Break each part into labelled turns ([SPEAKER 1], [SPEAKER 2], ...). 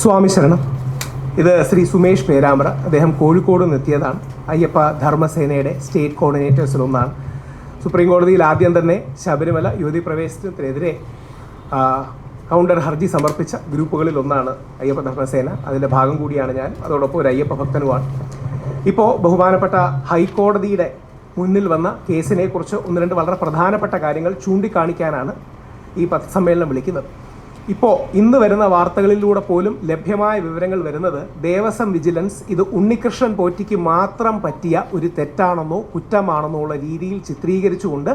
[SPEAKER 1] സ്വാമി ശരണം. ഇത് ശ്രീ സുമേഷ് പേരാമ്പ്ര. അദ്ദേഹം കോഴിക്കോട് നിന്നെത്തിയതാണ്. അയ്യപ്പ ധർമ്മസേനയുടെ സ്റ്റേറ്റ് കോർഡിനേറ്റേഴ്സിലൊന്നാണ്. സുപ്രീം കോടതിയിൽ ആദ്യം തന്നെ ശബരിമല യുവതി പ്രവേശനത്തിനെതിരെ കൗണ്ടർ ഹർജി സമർപ്പിച്ച ഗ്രൂപ്പുകളിൽ ഒന്നാണ് അയ്യപ്പ ധർമ്മസേന. അതിന്റെ ഭാഗം കൂടിയാണ് ഞാൻ. അതോടൊപ്പം ഒരു അയ്യപ്പ ഭക്തനുമാണ്. ഇപ്പോൾ ബഹുമാനപ്പെട്ട ഹൈക്കോടതിയുടെ മുന്നിൽ വന്ന കേസിനെക്കുറിച്ച് ഒന്ന് രണ്ട് വളരെ പ്രധാനപ്പെട്ട കാര്യങ്ങൾ ചൂണ്ടിക്കാണിക്കാനാണ് ഈ പത്രസമ്മേളനം വിളിക്കുന്നത്. ഇപ്പോൾ ഇന്ന് വരുന്ന വാർത്തകളിലൂടെ പോലും ലഭ്യമായ വിവരങ്ങൾ വരുന്നത് ദേവസ്വം വിജിലൻസ് ഇത് ഉണ്ണികൃഷ്ണൻ പോറ്റിക്ക് മാത്രം പറ്റിയ ഒരു തെറ്റാണെന്നോ കുറ്റമാണെന്നോ ഉള്ള രീതിയിൽ ചിത്രീകരിച്ചുകൊണ്ട്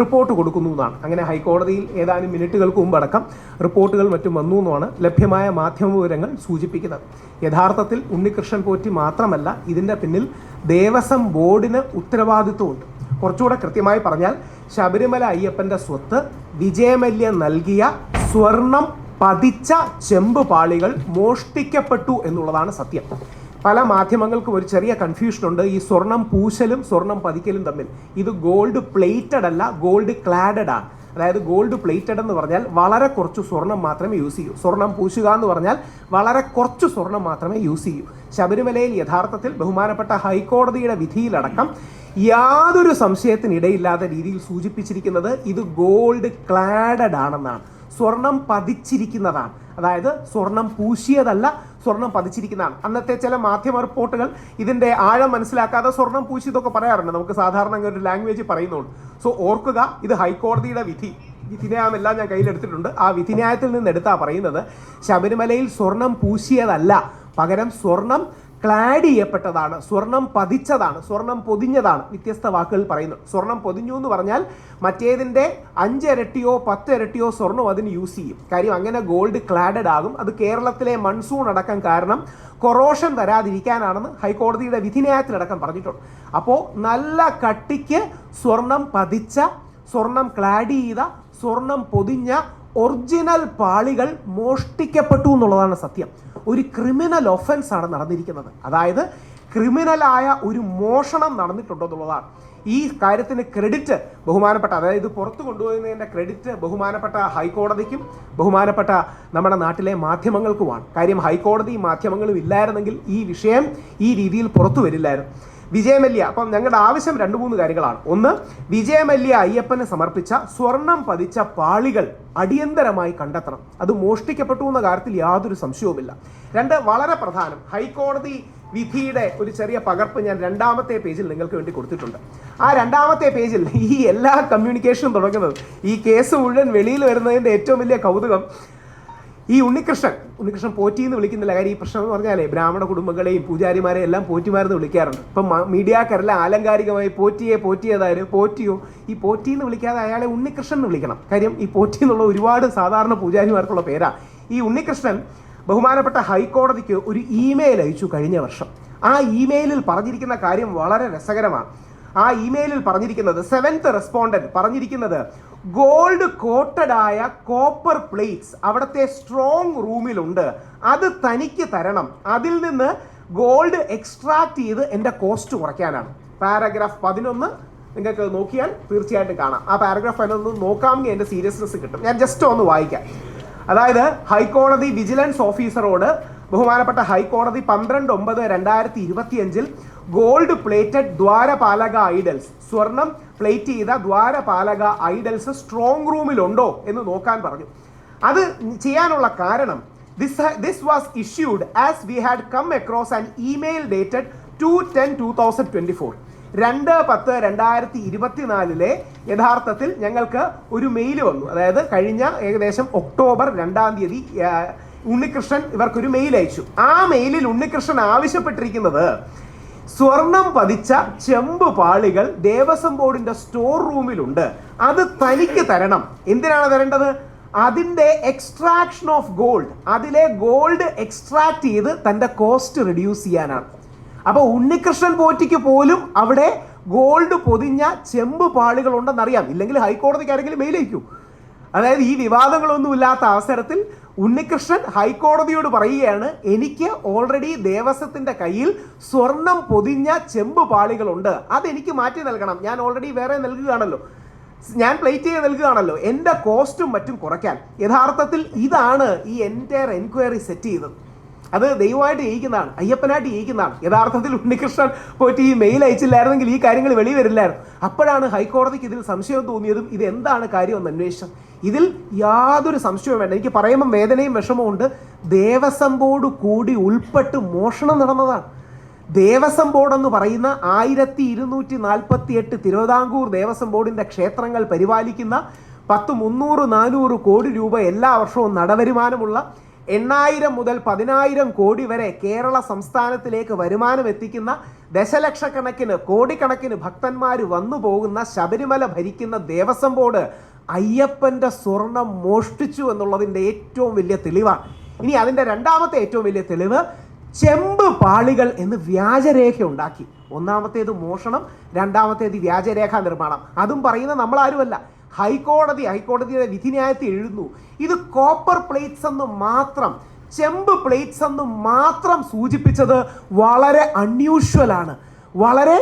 [SPEAKER 1] റിപ്പോർട്ട് കൊടുക്കുന്നു എന്നാണ്. അങ്ങനെ ഹൈക്കോടതിയിൽ ഏതാനും മിനിറ്റുകൾക്ക് മുമ്പടക്കം റിപ്പോർട്ടുകൾ മറ്റും വന്നു എന്നാണ് ലഭ്യമായ മാധ്യമ വിവരങ്ങൾ സൂചിപ്പിക്കുന്നത്. യഥാർത്ഥത്തിൽ ഉണ്ണികൃഷ്ണൻ പോറ്റി മാത്രമല്ല ഇതിന്റെ പിന്നിൽ ദേവസ്വം ബോർഡിന് ഉത്തരവാദിത്വമുണ്ട്. കുറച്ചുകൂടെ കൃത്യമായി പറഞ്ഞാൽ ശബരിമല അയ്യപ്പന്റെ സ്വത്ത് വിജയമല്യ നൽകിയ സ്വർണം പതിച്ച ചെമ്പ് പാളികൾ മോഷ്ടിക്കപ്പെട്ടു എന്നുള്ളതാണ് സത്യം. പല മാധ്യമങ്ങൾക്കും ഒരു ചെറിയ കൺഫ്യൂഷൻ ഉണ്ട്. ഈ സ്വർണം പൂശലും സ്വർണം പതിക്കലും തമ്മിൽ. ഇത് ഗോൾഡ് പ്ലേറ്റഡ് അല്ല ഗോൾഡ് ക്ലാഡഡ് ആണ്. അതായത് ഗോൾഡ് പ്ലേറ്റഡ് എന്ന് പറഞ്ഞാൽ വളരെ കുറച്ച് സ്വർണം മാത്രമേ യൂസ് ചെയ്യൂ. സ്വർണം പൂശുക എന്ന് പറഞ്ഞാൽ വളരെ കുറച്ച് സ്വർണം മാത്രമേ യൂസ് ചെയ്യൂ. ശബരിമലയിൽ യഥാർത്ഥത്തിൽ ബഹുമാനപ്പെട്ട ഹൈക്കോടതിയുടെ വിധിയിലടക്കം യാതൊരു സംശയത്തിനിടയില്ലാത്ത രീതിയിൽ സൂചിപ്പിച്ചിരിക്കുന്നത് ഇത് ഗോൾഡ് ക്ലാഡഡ് ആണെന്നാണ്. സ്വർണം പതിച്ചിരിക്കുന്നതാണ്. അതായത് സ്വർണം പൂശിയതല്ല സ്വർണം പതിച്ചിരിക്കുന്നതാണ്. അന്നത്തെ ചില മാധ്യമ റിപ്പോർട്ടുകൾ ഇതിന്റെ ആഴം മനസ്സിലാക്കാതെ സ്വർണം പൂശിയതൊക്കെ പറയാറുണ്ട്. നമുക്ക് സാധാരണ ഒരു ലാംഗ്വേജ് പറയുന്നുണ്ട് സോ ഓർക്കുക ഇത് ഹൈക്കോടതിയുടെ വിധി. വിധിന്യായമെല്ലാം ഞാൻ കയ്യിലെടുത്തിട്ടുണ്ട്. ആ വിധിന്യായത്തിൽ നിന്ന് എടുത്താ പറയുന്നത് ശബരിമലയിൽ സ്വർണം പൂശിയതല്ല. പകരം സ്വർണം ക്ലാഡ് ചെയ്യപ്പെട്ടതാണ് സ്വർണം പതിച്ചതാണ് സ്വർണം പൊതിഞ്ഞതാണ് വ്യത്യസ്ത വാക്കുകൾ പറയുന്നു സ്വർണം പൊതിഞ്ഞു എന്ന് പറഞ്ഞാൽ മറ്റേതിന്റെ അഞ്ചിരട്ടിയോ പത്തിരട്ടിയോ സ്വർണം അതിന് യൂസ് ചെയ്യും. കാര്യം അങ്ങനെ ഗോൾഡ് ക്ലാഡഡ് ആകും. അത് കേരളത്തിലെ മൺസൂൺ അടക്കം കാരണം കൊറോഷൻ വരാതിരിക്കാനാണെന്ന് ഹൈക്കോടതിയുടെ വിധിന്യായത്തിലടക്കം പറഞ്ഞിട്ടുണ്ട്. അപ്പോൾ നല്ല കട്ടിക്ക് സ്വർണം പതിച്ച സ്വർണം ക്ലാഡ് ചെയ്ത സ്വർണം പൊതിഞ്ഞ ഒറിജിനൽ പാളികൾ മോഷ്ടിക്കപ്പെട്ടു എന്നുള്ളതാണ് സത്യം. ഒരു ക്രിമിനൽ ഒഫൻസ് ആണ് നടന്നിരിക്കുന്നത്. അതായത് ക്രിമിനലായ ഒരു മോഷണം നടന്നിട്ടുണ്ടോ എന്നുള്ളതാണ്. ഈ കാര്യത്തിന് ക്രെഡിറ്റ് ബഹുമാനപ്പെട്ട അതായത് ഇത് പുറത്തു കൊണ്ടുപോകുന്നതിന്റെ ക്രെഡിറ്റ് ബഹുമാനപ്പെട്ട ഹൈക്കോടതിക്കും ബഹുമാനപ്പെട്ട നമ്മുടെ നാട്ടിലെ മാധ്യമങ്ങൾക്കുമാണ്. കാര്യം ഹൈക്കോടതി മാധ്യമങ്ങളും ഇല്ലായിരുന്നെങ്കിൽ ഈ വിഷയം ഈ രീതിയിൽ പുറത്തു വരില്ലായിരുന്നു. വിജയമല്യ. അപ്പം ഞങ്ങളുടെ ആവശ്യം രണ്ട് മൂന്ന് കാര്യങ്ങളാണ്. ഒന്ന് വിജയമല്യ അയ്യപ്പന് സമർപ്പിച്ച സ്വർണം പതിച്ച പാളികൾ അടിയന്തരമായി കണ്ടെത്തണം. അത് മോഷ്ടിക്കപ്പെട്ടു എന്ന കാര്യത്തിൽ യാതൊരു സംശയവുമില്ല. രണ്ട് വളരെ പ്രധാനം ഹൈക്കോടതി വിധിയുടെ ഒരു ചെറിയ പകർപ്പ് ഞാൻ രണ്ടാമത്തെ പേജിൽ നിങ്ങൾക്ക് വേണ്ടി കൊടുത്തിട്ടുണ്ട്. ആ രണ്ടാമത്തെ പേജിൽ ഈ എല്ലാ കമ്മ്യൂണിക്കേഷനും തുടങ്ങുന്നത് ഈ കേസ് മുഴുവൻ വെളിയിൽ വരുന്നതിന്റെ ഏറ്റവും വലിയ കൗതുകം ഈ ഉണ്ണികൃഷ്ണൻ ഉണ്ണികൃഷ്ണൻ പോറ്റി എന്ന് വിളിക്കുന്നില്ല കാര്യം ഈ പ്രശ്നം എന്ന് പറഞ്ഞാലേ ബ്രാഹ്മണ കുടുംബങ്ങളെയും പൂജാരിമാരെയും എല്ലാം പോറ്റിമാരെന്ന് വിളിക്കാറുണ്ട്. ഇപ്പം മീഡിയക്കാരെല്ലാം ആലങ്കാരികമായി പോറ്റിയെ പോറ്റിയതായാലും പോറ്റിയോ ഈ പോറ്റി എന്ന് വിളിക്കാതെ അയാളെ ഉണ്ണികൃഷ്ണൻ എന്ന് വിളിക്കണം. കാര്യം ഈ പോറ്റി എന്നുള്ള ഒരുപാട് സാധാരണ പൂജാരിമാർക്കുള്ള പേരാണ് ഈ ഉണ്ണികൃഷ്ണൻ ബഹുമാനപ്പെട്ട ഹൈക്കോടതിക്ക് ഒരു ഇമെയിൽ അയച്ചു കഴിഞ്ഞ വർഷം. ആ ഇമെയിലിൽ പറഞ്ഞിരിക്കുന്ന കാര്യം വളരെ രസകരമാണ്. ആ ഇമെയിലിൽ പറഞ്ഞിരിക്കുന്നത് സെവൻത്ത് റെസ്പോണ്ടന്റ് പറഞ്ഞിരിക്കുന്നത് ഗോൾഡ് കോട്ടഡ് ആയ കോപ്പർ പ്ലേറ്റ്സ് അവിടുത്തെ സ്ട്രോങ് റൂമിലുണ്ട് അത് തനിക്ക് തരണം. അതിൽ നിന്ന് ഗോൾഡ് എക്സ്ട്രാക്ട് ചെയ്ത് എന്റെ കോസ്റ്റ് കുറയ്ക്കാനാണ്. പാരഗ്രാഫ് പതിനൊന്ന് നിങ്ങൾക്ക് നോക്കിയാൽ തീർച്ചയായിട്ടും കാണാം. ആ പാരഗ്രാഫ് അതിനൊന്ന് നോക്കാമെങ്കിൽ എന്റെ സീരിയസ്നെസ് കിട്ടും. ഞാൻ ജസ്റ്റ് ഒന്ന് വായിക്കാം. അതായത് ഹൈക്കോടതി വിജിലൻസ് ഓഫീസറോട് ബഹുമാനപ്പെട്ട ഹൈക്കോടതി പന്ത്രണ്ട് ഒമ്പത് രണ്ടായിരത്തി ഇരുപത്തിയഞ്ചിൽ ഗോൾഡ് പ്ലേറ്റഡ് ദ്വാരപാലക ഐഡൽസ് സ്വർണം പ്ലേറ്റ് ചെയ്ത ദ്വാരപാലക ഐഡൽസ് സ്ട്രോങ് റൂമിലുണ്ടോ എന്ന് നോക്കാൻ പറഞ്ഞു. അത് ചെയ്യാനുള്ള കാരണം this this was issued as we had come across an email dated two ten two thousand twenty four രണ്ട് പത്ത് രണ്ടായിരത്തി ഇരുപത്തിനാലിലെ യഥാർത്ഥത്തിൽ ഞങ്ങൾക്ക് ഒരു മെയിൽ വന്നു. അതായത് കഴിഞ്ഞ ഏകദേശം ഒക്ടോബർ രണ്ടാം തീയതി ഉണ്ണികൃഷ്ണൻ ഇവർക്കൊരു മെയിൽ അയച്ചു. ആ മെയിലിൽ ഉണ്ണികൃഷ്ണൻ ആവശ്യപ്പെട്ടിരിക്കുന്നത് സ്വർണം പതിച്ച ചെമ്പ് പാളികൾ ദേവസ്വം ബോർഡിന്റെ സ്റ്റോർ റൂമിലുണ്ട് അത് തനിക്ക് തരണം. എന്തിനാണ് തരേണ്ടത്? അതിന്റെ എക്സ്ട്രാക്ഷൻ ഓഫ് ഗോൾഡ് അതിലെ ഗോൾഡ് എക്സ്ട്രാക്ട് ചെയ്ത് തന്റെ കോസ്റ്റ് റിഡ്യൂസ് ചെയ്യാനാണ്. അപ്പോൾ ഉണ്ണികൃഷ്ണൻ പോറ്റിക്ക് പോലും അവിടെ ഗോൾഡ് പൊതിഞ്ഞ ചെമ്പ് പാളികൾ ഉണ്ടെന്നറിയാം. ഇല്ലെങ്കിൽ ഹൈക്കോടതിക്ക് ആരെങ്കിലും മെയിൽ അയക്കൂ. അതായത് ഈ വിവാദങ്ങളൊന്നും ഇല്ലാത്ത അവസരത്തിൽ ഉണ്ണികൃഷ്ണൻ ഹൈക്കോടതിയോട് പറയുകയാണ് എനിക്ക് ഓൾറെഡി ദേവസ്വത്തിന്റെ കയ്യിൽ സ്വർണം പൊതിഞ്ഞ ചെമ്പ് പാളികളുണ്ട്. അതെനിക്ക് മാറ്റി നൽകണം. ഞാൻ ഓൾറെഡി വേറെ നൽകുകയാണല്ലോ. ഞാൻ പ്ലേറ്റ് ചെയ്ത് നൽകുകയാണല്ലോ. എന്റെ കോസ്റ്റും മറ്റും കുറയ്ക്കാൻ. യഥാർത്ഥത്തിൽ ഇതാണ് ഈ എന്റയർ എൻക്വയറി സെറ്റ് ചെയ്തത്. അത് ദൈവമായിട്ട് ജയിക്കുന്നതാണ് അയ്യപ്പനായിട്ട് ജയിക്കുന്നതാണ് യഥാർത്ഥത്തിൽ ഉണ്ണികൃഷ്ണൻ പോയിട്ട് ഈ മെയിൽ അയച്ചില്ലായിരുന്നെങ്കിൽ ഈ കാര്യങ്ങൾ വെളി വരില്ലായിരുന്നു. അപ്പോഴാണ് ഹൈക്കോടതിക്ക് ഇതിൽ സംശയം തോന്നിയതും ഇത് എന്താണ് കാര്യമെന്ന് അന്വേഷിച്ചത്. ഇതിൽ യാതൊരു സംശയവും വേണ്ട. എനിക്ക് പറയുമ്പോൾ വേദനയും വിഷമവും ഉണ്ട്. ദേവസ്വം ബോർഡ് കൂടി ഉൾപ്പെട്ട് മോഷണം നടന്നതാണ്. ദേവസ്വം ബോർഡ് എന്ന് പറയുന്ന ആയിരത്തി ഇരുന്നൂറ്റി നാൽപ്പത്തി എട്ട് തിരുവിതാംകൂർ ദേവസ്വം ബോർഡിന്റെ ക്ഷേത്രങ്ങൾ പരിപാലിക്കുന്ന പത്ത് മുന്നൂറ് നാനൂറ് കോടി രൂപ എല്ലാ വർഷവും നടവരുമാനമുള്ള എണ്ണായിരം മുതൽ പതിനായിരം കോടി വരെ കേരള സംസ്ഥാനത്തിലേക്ക് വരുമാനം എത്തിക്കുന്ന ദശലക്ഷക്കണക്കിന് കോടിക്കണക്കിന് ഭക്തന്മാർ വന്നു പോകുന്ന ശബരിമല ഭരിക്കുന്ന ദേവസ്വം ബോർഡ് അയ്യപ്പന്റെ സ്വർണം മോഷ്ടിച്ചു എന്നുള്ളതിന്റെ ഏറ്റവും വലിയ തെളിവാണ്. ഇനി അതിന്റെ രണ്ടാമത്തെ ഏറ്റവും വലിയ തെളിവ് ചെമ്പ് പാളികൾ എന്ന് വ്യാജരേഖ ഉണ്ടാക്കി. ഒന്നാമത്തേത് മോഷണം രണ്ടാമത്തേത് വ്യാജരേഖ നിർമ്മാണം. അതും പറയുന്ന നമ്മളാരുമല്ല. ഹൈക്കോടതി ഹൈക്കോടതിയുടെ വിധിന്യായത്തിൽ എഴുതുന്നു ഇത് കോപ്പർ പ്ലേറ്റ്സ് എന്ന് മാത്രം ചെമ്പ് പ്ലേറ്റ്സ് എന്ന് മാത്രം സൂചിപ്പിച്ചത് വളരെ അൺയൂഷ്വൽ ആണ്. വളരെ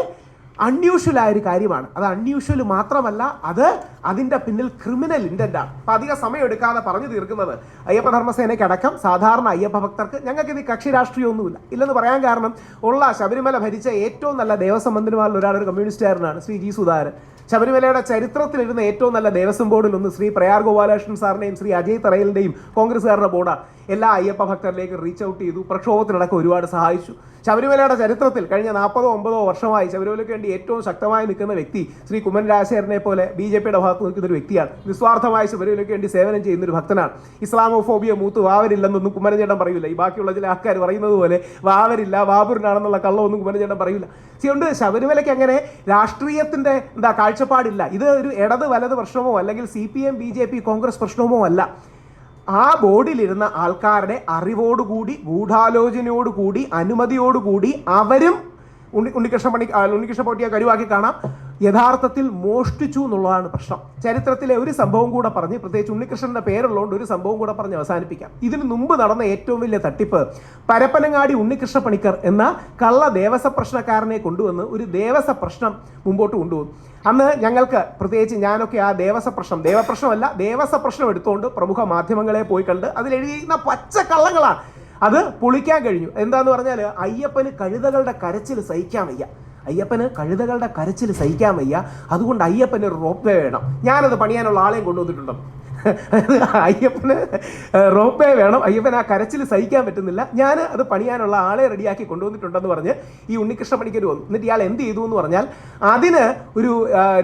[SPEAKER 1] അൺയൂഷ്വൽ ആയ ഒരു കാര്യമാണ്. അത് അൺയൂഷ്വൽ മാത്രമല്ല അത് അതിന്റെ പിന്നിൽ ക്രിമിനൽ ഇന്റന്റ് ആണ്. അപ്പം അധിക സമയം എടുക്കാതെ പറഞ്ഞു തീർക്കുന്നത് അയ്യപ്പ ധർമ്മസേനയ്ക്ക് അടക്കം സാധാരണ അയ്യപ്പ ഭക്തർക്ക് ഞങ്ങൾക്ക് ഇത് കക്ഷി രാഷ്ട്രീയമൊന്നുമില്ല. ഇല്ലെന്ന് പറയാൻ കാരണം ഉള്ള ശബരിമല ഭരിച്ച ഏറ്റവും നല്ല ദേവസ്വം മന്ത്രിമാരിൽ ഒരാൾ ഒരു കമ്മ്യൂണിസ്റ്റുകാരനാണ് ശ്രീ ജി സുധാകരൻ. ശബരിമലയുടെ ചരിത്രത്തിലിരുന്ന ഏറ്റവും നല്ല ദേവസ്വം ബോർഡിൽ ഒന്ന് ശ്രീ പ്രയാർ ഗോപാലകൃഷ്ണൻ സാറിന്റെയും ശ്രീ അജയ് തറയലിന്റെയും കോൺഗ്രസ്സുകാരുടെ ബോർഡാണ്. എല്ലാ അയ്യപ്പ ഭക്തരിലേക്ക് റീച്ച് ഔട്ട് ചെയ്തു പ്രക്ഷോഭത്തിനടക്കം ഒരുപാട് സഹായിച്ചു. ശബരിമലയുടെ ചരിത്രത്തിൽ കഴിഞ്ഞ നാൽപ്പതോ ഒമ്പതോ വർഷമായി ശബരിമലയ്ക്ക് വേണ്ടി ഏറ്റവും ശക്തമായി നിൽക്കുന്ന വ്യക്തി ശ്രീ കുമ്മൻ രാജശേഖരനെ പോലെ ബി ജെ പിയുടെ ഭാഗത്ത് നിൽക്കുന്ന ഒരു വ്യക്തിയാണ്. നിസ്വാർത്ഥമായി ശബരിമലയ്ക്ക് വേണ്ടി സേവനം ചെയ്യുന്ന ഒരു ഭക്തനാണ്. ഇസ്ലാമോഫോബിയ മൂത്ത് വാവരില്ലെന്നൊന്നും കുമ്മനചേട്ടൻ പറയില്ല ഈ ബാക്കിയുള്ള ചില ആൾക്കാർ പറയുന്നത് പോലെ വാവരില്ല വാബുറിനാണെന്നുള്ള കള്ളമൊന്നും കുമ്മനചേട്ടൻ പറയില്ല അതുകൊണ്ട് ശബരിമലയ്ക്ക് അങ്ങനെ രാഷ്ട്രീയത്തിന്റെ എന്താ കാഴ്ചപ്പാടില്ല. ഇത് ഒരു ഇടത് വലത് പ്രശ്നമോ അല്ലെങ്കിൽ C P M B J P Congress പ്രശ്നമോ അല്ല. ആ ബോർഡിലിരുന്ന ആൾക്കാരുടെ അറിവോടുകൂടി ഗൂഢാലോചനയോടുകൂടി അനുമതിയോടുകൂടി അവരും ഉണ്ണി ഉണ്ണികൃഷ്ണ പണി ഉണ്ണികൃഷ്ണ പൊട്ടിയെ കരുവാക്കി കാണാം. യഥാർത്ഥത്തിൽ മോഷ്ടിച്ചു എന്നുള്ളതാണ് പ്രശ്നം. ചരിത്രത്തിലെ ഒരു സംഭവം കൂടെ പറഞ്ഞ് പ്രത്യേകിച്ച് ഉണ്ണികൃഷ്ണന്റെ പേരുള്ളതുകൊണ്ട് ഒരു സംഭവം കൂടെ പറഞ്ഞ് അവസാനിപ്പിക്കാം. ഇതിനു മുമ്പ് നടന്ന ഏറ്റവും വലിയ തട്ടിപ്പ് പരപ്പനങ്ങാടി ഉണ്ണികൃഷ്ണ പണിക്കർ എന്ന കള്ള ദേവസ പ്രശ്നക്കാരനെ കൊണ്ടുവന്ന് ഒരു ദേവസ പ്രശ്നം മുമ്പോട്ട് കൊണ്ടുവന്നു. അന്ന് ഞങ്ങൾക്ക് പ്രത്യേകിച്ച് ഞാനൊക്കെ ആ ദേവസ പ്രശ്നം ദേവപ്രശ്നമല്ല ദേവസ പ്രശ്നം എടുത്തുകൊണ്ട് പ്രമുഖ മാധ്യമങ്ങളെ പോയി കണ്ട് അതിലെഴുതിയിരുന്ന പച്ച കള്ളങ്ങളാണ് അത് പൊളിക്കാൻ കഴിഞ്ഞു. എന്താന്ന് പറഞ്ഞാൽ അയ്യപ്പന് കഴുതകളുടെ കരച്ചിൽ സഹിക്കാൻ വയ്യ. അയ്യപ്പന് കഴുതകളുടെ കരച്ചിൽ സഹിക്കാൻ വയ്യ. അതുകൊണ്ട് അയ്യപ്പന് ഒരു റോപ്പ് വേണം. ഞാനത് പണിയാനുള്ള ആളെയും കൊണ്ടുവന്നിട്ടുണ്ട് അയ്യപ്പന് റോപ്പ് വേണം. അയ്യപ്പൻ ആ കരച്ചിൽ സഹിക്കാൻ പറ്റുന്നില്ല. ഞാൻ അത് പണിയാനുള്ള ആളെ റെഡിയാക്കി കൊണ്ടുവന്നിട്ടുണ്ടെന്ന് പറഞ്ഞ് ഈ ഉണ്ണികൃഷ്ണ പണിക്കർ വന്നു. എന്നിട്ട് ഇയാൾ എന്ത് ചെയ്തു എന്ന് പറഞ്ഞാൽ അതിന് ഒരു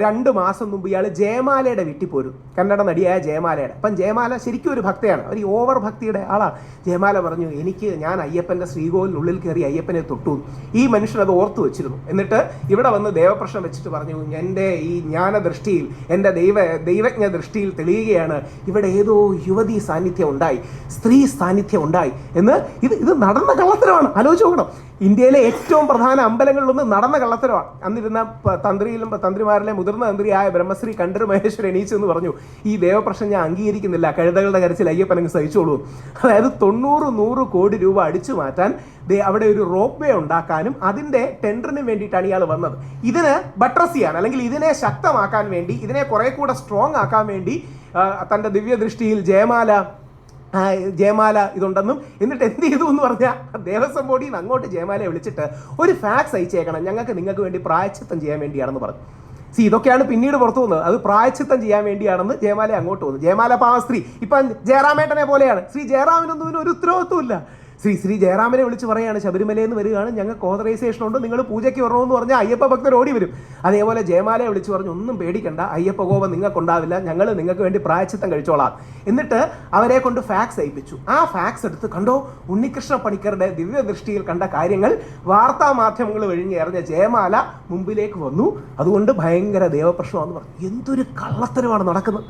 [SPEAKER 1] രണ്ട് മാസം മുമ്പ് ഇയാൾ ജയമാലയുടെ വീട്ടിൽ പോരും. കന്നഡ നടിയായ ജയമാലയുടെ. അപ്പം ജയമാല ശരിക്കും ഒരു ഭക്തയാണ്. ഒരു ഓവർ ഭക്തിയുടെ ആളാണ്. ജയമാല പറഞ്ഞു എനിക്ക് ഞാൻ അയ്യപ്പന്റെ ശ്രീകോവിലിനുള്ളിൽ കയറി അയ്യപ്പനെ തൊട്ടു. ഈ മനുഷ്യൻ അത് ഓർത്തു വെച്ചിരുന്നു. എന്നിട്ട് ഇവിടെ വന്ന് ദേവപ്രശ്നം വെച്ചിട്ട് പറഞ്ഞു എന്റെ ഈ ജ്ഞാന ദൃഷ്ടിയിൽ എന്റെ ദൈവ ദൈവജ്ഞ ദൃഷ്ടിയിൽ തെളിയുകയാണ്. ഇവിടെ ഏതോ യുവതി സാന്നിധ്യം ഉണ്ടായി സ്ത്രീ സാന്നിധ്യം ഉണ്ടായി എന്ന് ഇത് ഇത് നടന്ന കള്ളത്തരമാണ്. ആലോചിച്ച് നോക്കണം. ഇന്ത്യയിലെ ഏറ്റവും പ്രധാന അമ്പലങ്ങളിലൊന്ന് നടന്ന കള്ളത്തരമാണ്. അന്നിരുന്ന തന്ത്രിയിലും തന്ത്രിമാരിലെ മുതിർന്ന തന്ത്രിയായ ബ്രഹ്മശ്രീ കണ്ഠര് മഹേശ്വരൻ എണീച്ചു എന്ന് പറഞ്ഞു ഈ ദേവപ്രശ്നം ഞാൻ അംഗീകരിക്കുന്നില്ല. കഴുതകളുടെ കരച്ചിൽ അയ്യപ്പനങ്ങ് സഹിച്ചോളൂ. അതായത് തൊണ്ണൂറ് നൂറ് കോടി രൂപ അടിച്ചു മാറ്റാൻ അവിടെ ഒരു റോപ്പ് വേ ഉണ്ടാക്കാനും അതിന്റെ ടെൻഡറിന് വേണ്ടിയിട്ടാണ് ഇയാൾ വന്നത്. ഇതിന് ബട്രസ് ചെയ്യാൻ അല്ലെങ്കിൽ ഇതിനെ ശക്തമാക്കാൻ വേണ്ടി ഇതിനെ കുറെ കൂടെ സ്ട്രോങ് ആക്കാൻ വേണ്ടി തന്റെ ദിവ്യദൃഷ്ടിയിൽ ജയമാല ജയമാല ഇതുണ്ടെന്നും എന്നിട്ട് എന്ത് ചെയ്തു എന്ന് പറഞ്ഞാൽ ദേവസ്വം ബോർഡിൽ നിന്ന് അങ്ങോട്ട് ജയമാലയെ വിളിച്ചിട്ട് ഒരു ഫാക്സ് അയച്ചേക്കണം. ഞങ്ങൾക്ക് നിങ്ങൾക്ക് വേണ്ടി പ്രായച്ചിത്തം ചെയ്യാൻ വേണ്ടിയാണെന്ന് പറഞ്ഞു. സി ഇതൊക്കെയാണ് പിന്നീട് പുറത്തു വന്നത് അത് പ്രായച്ചിത്തം ചെയ്യാൻ വേണ്ടിയാണെന്ന് ജയമാല അങ്ങോട്ട് വന്നു. ജയമാല പാവ സ്ത്രീ. ഇപ്പം ജയറാമേട്ടനെ പോലെയാണ്. ശ്രീ ജയറാമിനൊന്നും ഒരു ഉത്തരവാദിത്വമില്ല ശ്രീ ശ്രീ ജയറാമനെ വിളിച്ച് പറയാണ് ശബരിമലയിൽ നിന്ന് വരികയാണ് ഞങ്ങൾക്ക് ഓതറൈസേഷൻ ഉണ്ട് നിങ്ങൾ പൂജയ്ക്ക് വരണമെന്ന് പറഞ്ഞാൽ അയ്യപ്പ ഭക്തർ ഓടി വരും. അതേപോലെ ജയമാലയെ വിളിച്ച് പറഞ്ഞു ഒന്നും പേടിക്കണ്ട അയ്യപ്പ കോപം നിങ്ങൾക്കുണ്ടാവില്ല ഞങ്ങൾ നിങ്ങൾക്ക് വേണ്ടി പ്രായച്ചിത്തം കഴിച്ചോളാം. എന്നിട്ട് അവരെ കൊണ്ട് ഫാക്സ് അയപ്പിച്ചു. ആ ഫാക്സ് എടുത്ത് കണ്ടോ ഉണ്ണികൃഷ്ണ പണിക്കരുടെ ദിവ്യദൃഷ്ടിയിൽ കണ്ട കാര്യങ്ങൾ വാർത്താ മാധ്യമങ്ങൾ വഴിഞ്ഞ് എറിഞ്ഞ ജയമാല മുമ്പിലേക്ക് വന്നു. അതുകൊണ്ട് ഭയങ്കര ദേവപ്രശ്നമാണെന്ന് പറഞ്ഞു. എന്തൊരു കള്ളത്തരമാണ് നടക്കുന്നത്.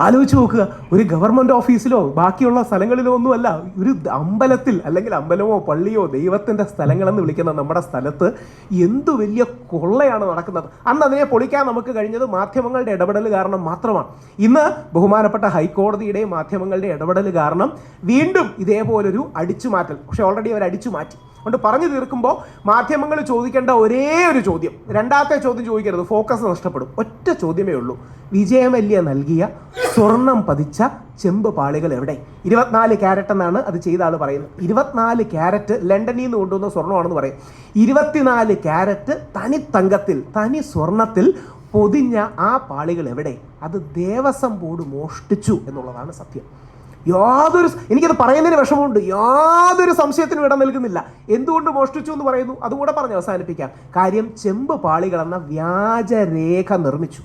[SPEAKER 1] ആലോചിച്ച് നോക്കുക. ഒരു ഗവൺമെന്റ് ഓഫീസിലോ ബാക്കിയുള്ള സ്ഥലങ്ങളിലോ ഒന്നുമല്ല ഒരു അമ്പലത്തിൽ അല്ലെങ്കിൽ അമ്പലമോ പള്ളിയോ ദൈവത്തിന്റെ സ്ഥലങ്ങളെന്ന് വിളിക്കുന്ന നമ്മുടെ സ്ഥലത്ത് എന്തു വലിയ കൊള്ളയാണ് നടക്കുന്നത്. അന്ന് അതിനെ പൊളിക്കാൻ നമുക്ക് കഴിഞ്ഞത് മാധ്യമങ്ങളുടെ ഇടപെടൽ കാരണം മാത്രമാണ്. ഇന്ന് ബഹുമാനപ്പെട്ട ഹൈക്കോടതിയുടെയും മാധ്യമങ്ങളുടെ ഇടപെടൽ കാരണം വീണ്ടും ഇതേപോലൊരു അടിച്ചുമാറ്റൽ. പക്ഷെ ഓൾറെഡി അവർ അടിച്ചു മാറ്റി അതുകൊണ്ട് പറഞ്ഞു തീർക്കുമ്പോൾ മാധ്യമങ്ങൾ ചോദിക്കേണ്ട ഒരേ ഒരു ചോദ്യം. രണ്ടാമത്തെ ചോദ്യം ചോദിക്കരുത്. ഫോക്കസ് നഷ്ടപ്പെടും. ഒറ്റ ചോദ്യമേ ഉള്ളൂ. വിജയമല്യ നൽകിയ സ്വർണം പതിച്ച ചെമ്പ് പാളികൾ എവിടെ? ഇരുപത്തിനാല് ക്യാരറ്റ് എന്നാണ് അത് ചെയ്ത ആൾ പറയുന്നത്. ഇരുപത്തിനാല് ക്യാരറ്റ് ലണ്ടനിൽ നിന്ന് കൊണ്ടുവന്ന സ്വർണമാണെന്ന് പറയും. ഇരുപത്തിനാല് ക്യാരറ്റ് തനി തങ്കത്തിൽ തനി സ്വർണത്തിൽ പൊതിഞ്ഞ ആ പാളികൾ എവിടെ? അത് ദേവസ്വം ബോർഡ് മോഷ്ടിച്ചു എന്നുള്ളതാണ് സത്യം. യാതൊരു എനിക്കത് പറയുന്നതിന് വിഷമമുണ്ട്. യാതൊരു സംശയത്തിനും ഇടം നൽകുന്നില്ല. എന്തുകൊണ്ട് മോഷ്ടിച്ചു എന്ന് പറയുന്നു? അതുകൂടെ പറഞ്ഞ് അവസാനിപ്പിക്കാം. കാര്യം ചെമ്പ് പാളികൾ എന്ന വ്യാജരേഖ നിർമ്മിച്ചു.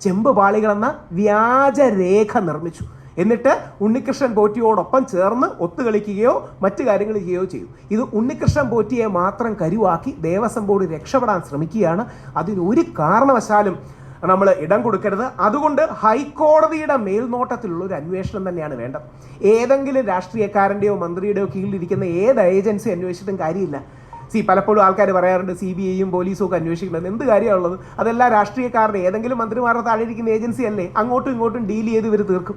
[SPEAKER 1] ചെമ്പ് പാളികൾ എന്ന വ്യാജരേഖ നിർമ്മിച്ചു. എന്നിട്ട് ഉണ്ണികൃഷ്ണൻ പോറ്റിയോടൊപ്പം ചേർന്ന് ഒത്തുകളിക്കുകയോ മറ്റു കാര്യങ്ങൾ ചെയ്യുകയോ ചെയ്തു. ഇത് ഉണ്ണികൃഷ്ണൻ പോറ്റിയെ മാത്രം കരുവാക്കി ദേവസ്വം ബോർഡ് രക്ഷപ്പെടാൻ ശ്രമിക്കുകയാണ്. അതിനൊരു കാരണവശാലും നമ്മൾ ഇടം കൊടുക്കരുത്. അതുകൊണ്ട് ഹൈക്കോടതിയുടെ മേൽനോട്ടത്തിലുള്ള ഒരു അന്വേഷണം തന്നെയാണ് വേണ്ടത്. ഏതെങ്കിലും രാഷ്ട്രീയക്കാരന്റെയോ മന്ത്രിയുടെയോ കീഴിലിരിക്കുന്ന ഏത് ഏജൻസി അന്വേഷിച്ചിട്ടും കാര്യമില്ല. സി പലപ്പോഴും ആൾക്കാർ പറയാറുണ്ട് സി ബി ഐയും പോലീസും ഒക്കെ അന്വേഷിക്കുന്നത് എന്ത് കാര്യമുള്ളത് അതെല്ലാം രാഷ്ട്രീയക്കാരുടെ ഏതെങ്കിലും മന്ത്രിമാരുടെ താഴെ ഇരിക്കുന്ന ഏജൻസി അല്ലേ? അങ്ങോട്ടും ഇങ്ങോട്ടും ഡീൽ ചെയ്ത് ഇവർ തീർക്കും.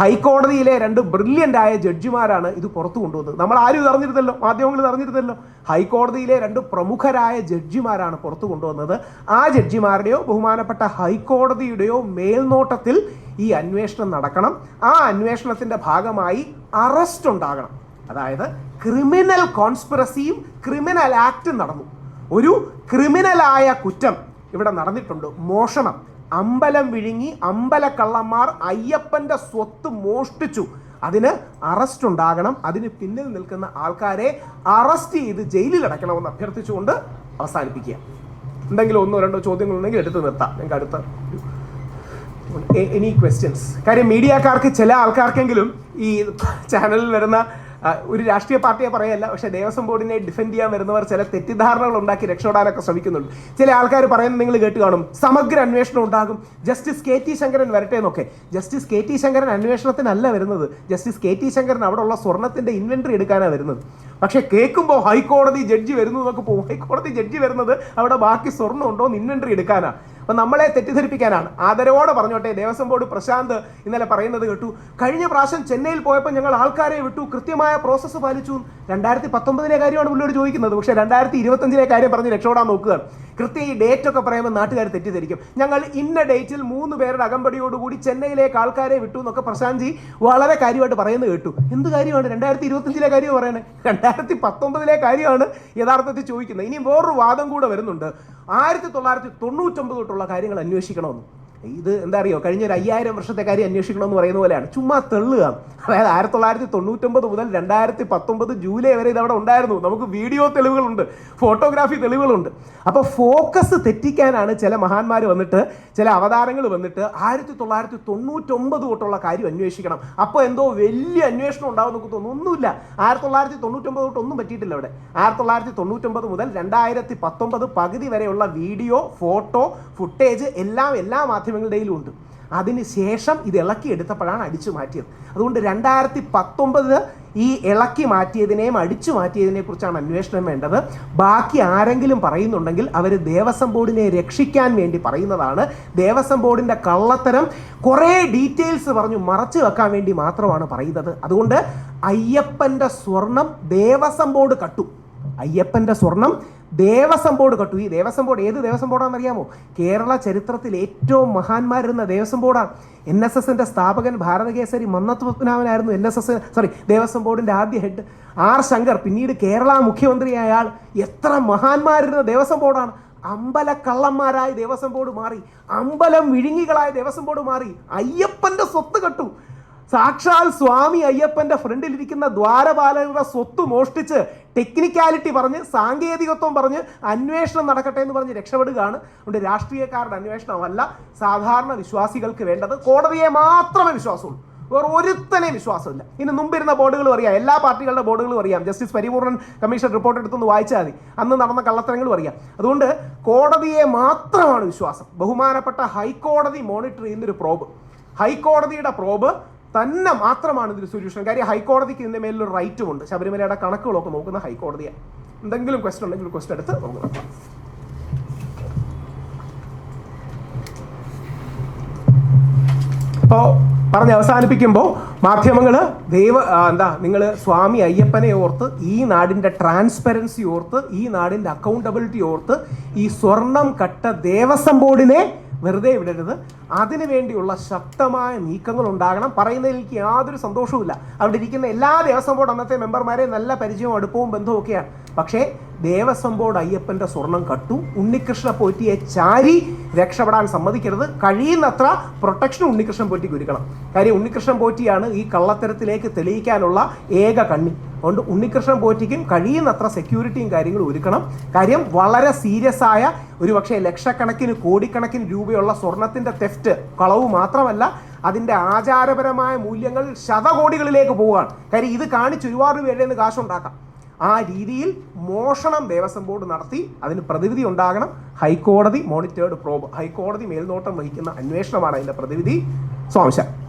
[SPEAKER 1] ഹൈക്കോടതിയിലെ രണ്ട് ബ്രില്യന്റ് ആയ ജഡ്ജിമാരാണ് ഇത് പുറത്തു കൊണ്ടുവന്നത്. നമ്മൾ ആരും അറിഞ്ഞിരുന്നല്ലോ മാധ്യമങ്ങൾ ഇത് അറിഞ്ഞിരുന്നല്ലോ. ഹൈക്കോടതിയിലെ രണ്ട് പ്രമുഖരായ ജഡ്ജിമാരാണ് പുറത്തു കൊണ്ടുവന്നത്. ആ ജഡ്ജിമാരുടെയോ ബഹുമാനപ്പെട്ട ഹൈക്കോടതിയുടെയോ മേൽനോട്ടത്തിൽ ഈ അന്വേഷണം നടക്കണം. ആ അന്വേഷണത്തിന്റെ ഭാഗമായി അറസ്റ്റ് ഉണ്ടാകണം. അതായത് ക്രിമിനൽ കോൺസ്പിറസിയും ക്രിമിനൽ ആക്റ്റും നടന്നു. ഒരു ക്രിമിനലായ കുറ്റം ഇവിടെ നടന്നിട്ടുണ്ട്. മോഷണം. അമ്പലം വിഴുങ്ങി അമ്പലക്കള്ളന്മാർ അയ്യപ്പന്റെ സ്വത്ത് മോഷ്ടിച്ചു. അതിന് അറസ്റ്റ് ഉണ്ടാകണം. അതിന് പിന്നിൽ നിൽക്കുന്ന ആൾക്കാരെ അറസ്റ്റ് ചെയ്ത് ജയിലിൽ അടയ്ക്കണമെന്ന് അഭ്യർത്ഥിച്ചുകൊണ്ട് അവസാനിപ്പിക്കുക. എന്തെങ്കിലും ഒന്നോ രണ്ടോ ചോദ്യങ്ങളുണ്ടെങ്കിൽ എടുത്ത് നിർത്താം. ഞങ്ങൾക്ക് അടുത്ത എനി ക്വസ്റ്റ്യൻസ് കാര്യം മീഡിയക്കാർക്ക് ചില ആൾക്കാർക്കെങ്കിലും ഈ ചാനലിൽ വരുന്ന ഒരു രാഷ്ട്രീയ പാർട്ടിയെ പറയല്ല പക്ഷെ ദേവസ്വം ബോർഡിനെ ഡിഫെൻഡ് ചെയ്യാൻ വരുന്നവർ ചില തെറ്റിദ്ധാരണകൾ ഉണ്ടാക്കി രക്ഷപ്പെടാനൊക്കെ ശ്രമിക്കുന്നുണ്ട്. ചില ആൾക്കാർ പറയുന്നത് നിങ്ങൾ കേട്ട് കാണും സമഗ്ര അന്വേഷണം ഉണ്ടാകും. ജസ്റ്റിസ് കെ ടി ശങ്കരൻ വരട്ടെ എന്നൊക്കെ. ജസ്റ്റിസ് കെ ടി ശങ്കരൻ അന്വേഷണത്തിനല്ല വരുന്നത്. ജസ്റ്റിസ് കെ ടി ശങ്കരൻ അവിടെ ഉള്ള സ്വർണത്തിന്റെ ഇൻവെന്ററി എടുക്കാനാണ് വരുന്നത്. പക്ഷേ കേൾക്കുമ്പോൾ ഹൈക്കോടതി ജഡ്ജി വരുന്നു എന്നൊക്കെ പോകും. ഹൈക്കോടതി ജഡ്ജി വരുന്നത് അവിടെ ബാക്കി സ്വർണം ഉണ്ടോ എന്ന് ഇൻവെന്ററി എടുക്കാനാണ് അപ്പം നമ്മളെ തെറ്റിദ്ധരിപ്പിക്കാനാണ്. ആദരവോടെ പറഞ്ഞോട്ടെ ദേവസ്വം ബോർഡ് പ്രശാന്ത് ഇന്നലെ പറയുന്നത് കേട്ടു. കഴിഞ്ഞ പ്രാവശ്യം ചെന്നൈയിൽ പോയപ്പോൾ ഞങ്ങൾ ആൾക്കാരെ വിട്ടു കൃത്യമായ പ്രോസസ്സ് പാലിച്ചു. രണ്ടായിരത്തി പത്തൊമ്പതിലെ കാര്യമാണ് പുള്ളിയോട് ചോദിക്കുന്നത്. പക്ഷേ രണ്ടായിരത്തി ഇരുപത്തഞ്ചിലെ കാര്യം പറഞ്ഞ് രക്ഷപ്പെടാൻ നോക്കുക. കൃത്യം ഈ ഡേറ്റ് ഒക്കെ പറയുമ്പോൾ നാട്ടുകാർ തെറ്റിദ്ധരിക്കും. ഞങ്ങൾ ഇന്ന ഡേറ്റിൽ മൂന്ന് പേരുടെ അകമ്പടിയോടുകൂടി ചെന്നൈയിലേക്ക് ആൾക്കാരെ വിട്ടു എന്നൊക്കെ പ്രശാന്ത് ജി വളരെ കാര്യമായിട്ട് പറയുന്നത് കേട്ടു. എന്ത് കാര്യമാണ് രണ്ടായിരത്തി ഇരുപത്തഞ്ചിലെ കാര്യം പറയണേ? രണ്ടായിരത്തി പത്തൊമ്പതിലെ കാര്യമാണ് യഥാർത്ഥത്തിൽ ചോദിക്കുന്നത്. ഇനി വേറൊരു വാദം കൂടെ വരുന്നുണ്ട്. ആയിരത്തി തൊള്ളായിരത്തി തൊണ്ണൂറ്റൊമ്പത് തൊട്ടുള്ള കാര്യങ്ങൾ അന്വേഷിക്കണമെന്ന്. ഇത് എന്താ അറിയോ? കഴിഞ്ഞ ഒരു അയ്യായിരം വർഷത്തെ കാര്യം അന്വേഷിക്കണം എന്ന് പറയുന്ന പോലെയാണ്. ചുമ്മാ തെള്ളുക. അതായത് ആയിരത്തി തൊള്ളായിരത്തി തൊണ്ണൂറ്റൊമ്പത് മുതൽ രണ്ടായിരത്തി പത്തൊമ്പത് ജൂലൈ വരെ ഇത് അവിടെ ഉണ്ടായിരുന്നു. നമുക്ക് വീഡിയോ തെളിവുകളുണ്ട് ഫോട്ടോഗ്രാഫി തെളിവുകളുണ്ട്. അപ്പോൾ ഫോക്കസ് തെറ്റിക്കാനാണ് ചില മഹാന്മാർ വന്നിട്ട് ചില അവതാരങ്ങൾ വന്നിട്ട് ആയിരത്തി തൊള്ളായിരത്തി തൊണ്ണൂറ്റൊമ്പത് തൊട്ടുള്ള കാര്യം അന്വേഷിക്കണം. അപ്പോൾ എന്തോ വലിയ അന്വേഷണം ഉണ്ടാവും നമുക്ക് തോന്നുന്നു. ഒന്നുമില്ല. ആയിരത്തി തൊള്ളായിരത്തി തൊണ്ണൂറ്റൊമ്പത് തൊട്ട് ഒന്നും പറ്റിയിട്ടില്ല ഇവിടെ. ആയിരത്തി തൊള്ളായിരത്തി തൊണ്ണൂറ്റൊമ്പത് മുതൽ രണ്ടായിരത്തി പത്തൊമ്പത് പകുതി വരെയുള്ള വീഡിയോ ഫോട്ടോ ഫുട്ടേജ് എല്ലാം എല്ലാ മാധ്യമങ്ങളുടെയിലും ഉണ്ട് അതിന് ശേഷം ഇത് ഇളക്കി എടുത്തപ്പോഴാണ് അടിച്ചു മാറ്റിയത്. അതുകൊണ്ട് രണ്ടായിരത്തി പത്തൊമ്പത് ഈ ഇളക്കി മാറ്റിയതിനെയും അടിച്ചു മാറ്റിയതിനെ കുറിച്ചാണ് അന്വേഷണം വേണ്ടത്. ബാക്കി ആരെങ്കിലും പറയുന്നുണ്ടെങ്കിൽ അവർ ദേവസ്വം ബോർഡിനെ രക്ഷിക്കാൻ വേണ്ടി പറയുന്നതാണ്. ദേവസ്വം ബോർഡിന്റെ കള്ളത്തരം കുറേ ഡീറ്റെയിൽസ് പറഞ്ഞു മറച്ചു വെക്കാൻ വേണ്ടി മാത്രമാണ് പറയുന്നത്. അതുകൊണ്ട് അയ്യപ്പന്റെ സ്വർണം ദേവസ്വം ബോർഡ് കട്ടു. അയ്യപ്പന്റെ സ്വർണം ദേവസ്വം ബോർഡ് കട്ടു. ഈ ദേവസ്വം ബോർഡ് ഏത് ദേവസ്വം ബോർഡാണെന്ന് അറിയാമോ? കേരള ചരിത്രത്തിൽ ഏറ്റവും മഹാന്മാരുന്ന ദേവസ്വം ബോർഡാണ്. എൻ എസ് എസിന്റെ സ്ഥാപകൻ ഭാരതകേസരി Mannath പത്മനാഭനായിരുന്നു N S S sorry Devaswom ബോർഡിന്റെ ആദ്യ ഹെഡ് ആർ ശങ്കർ. പിന്നീട് കേരള മുഖ്യമന്ത്രിയായ ആൾ എത്ര മഹാന്മാരുന്ന ദേവസ്വം ബോർഡാണ്. അമ്പല കള്ളന്മാരായ ദേവസ്വം ബോർഡ് മാറി. അമ്പലം വിഴുങ്ങികളായ ദേവസ്വം ബോർഡ് മാറി. അയ്യപ്പന്റെ സ്വത്ത് കട്ടു. സാക്ഷാൽ സ്വാമി അയ്യപ്പന്റെ ഫ്രണ്ടിലിരിക്കുന്ന ദ്വാരപാലകരുടെ സ്വത്ത് മോഷ്ടിച്ച് ടെക്നിക്കാലിറ്റി പറഞ്ഞ് സാങ്കേതികത്വം പറഞ്ഞ് അന്വേഷണം നടക്കട്ടെ എന്ന് പറഞ്ഞ് രക്ഷപ്പെടുകയാണ്. അതുകൊണ്ട് രാഷ്ട്രീയക്കാരുടെ അന്വേഷണമല്ല സാധാരണ വിശ്വാസികൾക്ക് വേണ്ടത്. കോടതിയെ മാത്രമേ വിശ്വാസമുള്ളൂ. വേറെ ഒരുത്തനെ വിശ്വാസമില്ല. ഇനി മുമ്പിരുന്ന ബോർഡുകളും അറിയാം എല്ലാ പാർട്ടികളുടെ ബോർഡുകളും അറിയാം ജസ്റ്റിസ് പരിപൂർണൻ കമ്മീഷൻ റിപ്പോർട്ട് എടുത്തൊന്ന് വായിച്ചാൽ മതി. അന്ന് നടന്ന കള്ളത്തരങ്ങളും അറിയാം അതുകൊണ്ട് കോടതിയെ മാത്രമാണ് വിശ്വാസം. ബഹുമാനപ്പെട്ട ഹൈക്കോടതി മോണിറ്റർ ചെയ്യുന്നൊരു പ്രോബ് ഹൈക്കോടതിയുടെ പ്രോബ് തന്നെ മാത്രമാണ് ഇതിൽ സൊല്യൂഷൻ കാര്യം ഹൈക്കോടതിക്ക് ഇതിന്റെ മേലൊരു റൈറ്റും ഉണ്ട്. ശബരിമലയുടെ കണക്കുകളൊക്കെ നോക്കുന്ന ഹൈക്കോടതിയാണ് എന്തെങ്കിലും ക്വസ്റ്റൻ ഉണ്ടെങ്കിൽ ക്വസ്റ്റൻ എടുത്ത് നമുക്ക് നോക്കാം അപ്പോൾ പറഞ്ഞ് അവസാനിപ്പിക്കുമ്പോൾ മാധ്യമങ്ങൾ ദൈവ എന്താ നിങ്ങൾ സ്വാമി അയ്യപ്പനെ ഓർത്ത് ഈ നാടിന്റെ ട്രാൻസ്പെറൻസി ഓർത്ത് ഈ നാടിന്റെ അക്കൗണ്ടബിലിറ്റി ഓർത്ത് ഈ സ്വർണം കട്ട ദേവസ്വം ബോർഡിനെ വെറുതെ വിടരുത്. അതിനു വേണ്ടിയുള്ള ശക്തമായ നീക്കങ്ങൾ ഉണ്ടാകണം. പറയുന്നതിൽ എനിക്ക് യാതൊരു സന്തോഷവുമില്ല. അവിടെ ഇരിക്കുന്ന എല്ലാ ദേവസ്വം ബോർഡ് അന്നത്തെ മെമ്പർമാരെ നല്ല പരിചയവും അടുപ്പവും ബന്ധവും ഒക്കെയാണ്. പക്ഷേ ദേവസ്വം ബോർഡ് അയ്യപ്പന്റെ സ്വർണം കട്ടു ഉണ്ണികൃഷ്ണ പോറ്റിയെ ചാരി രക്ഷപ്പെടാൻ സമ്മതിക്കരുത്. കഴിയുന്നത്ര പ്രൊട്ടക്ഷൻ ഉണ്ണികൃഷ്ണൻ പോറ്റിക്ക് ഒരുക്കണം. കാര്യം ഉണ്ണികൃഷ്ണൻ പോറ്റിയാണ് ഈ കള്ളത്തരത്തിലേക്ക് തെളിയിക്കാനുള്ള ഏക കണ്ണി. അതുകൊണ്ട് ഉണ്ണികൃഷ്ണൻ പോറ്റിക്കും കഴിയുന്നത്ര സെക്യൂരിറ്റിയും കാര്യങ്ങളും ഒരുക്കണം. കാര്യം വളരെ സീരിയസ് ആയ ഒരു പക്ഷേ ലക്ഷക്കണക്കിന് കോടിക്കണക്കിന് രൂപയുള്ള സ്വർണത്തിന്റെ തെഫ്റ്റ് കളവ് മാത്രമല്ല അതിന്റെ ആചാരപരമായ മൂല്യങ്ങൾ ശതകോടികളിലേക്ക് പോവുകയാണ്. കാര്യം ഇത് കാണിച്ച് ഒരുപാട് പേരുടെ നിന്ന് കാശുണ്ടാക്കാം. ആ രീതിയിൽ മോഷണം ദേവസ്വം ബോർഡ് നടത്തി അതിന് പ്രതിവിധി ഉണ്ടാകണം. ഹൈക്കോടതി മോണിറ്റേർഡ് പ്രോബ് ഹൈക്കോടതി മേൽനോട്ടം വഹിക്കുന്ന അന്വേഷണമാണ് അതിന്റെ പ്രതിവിധി. സ്വാംശം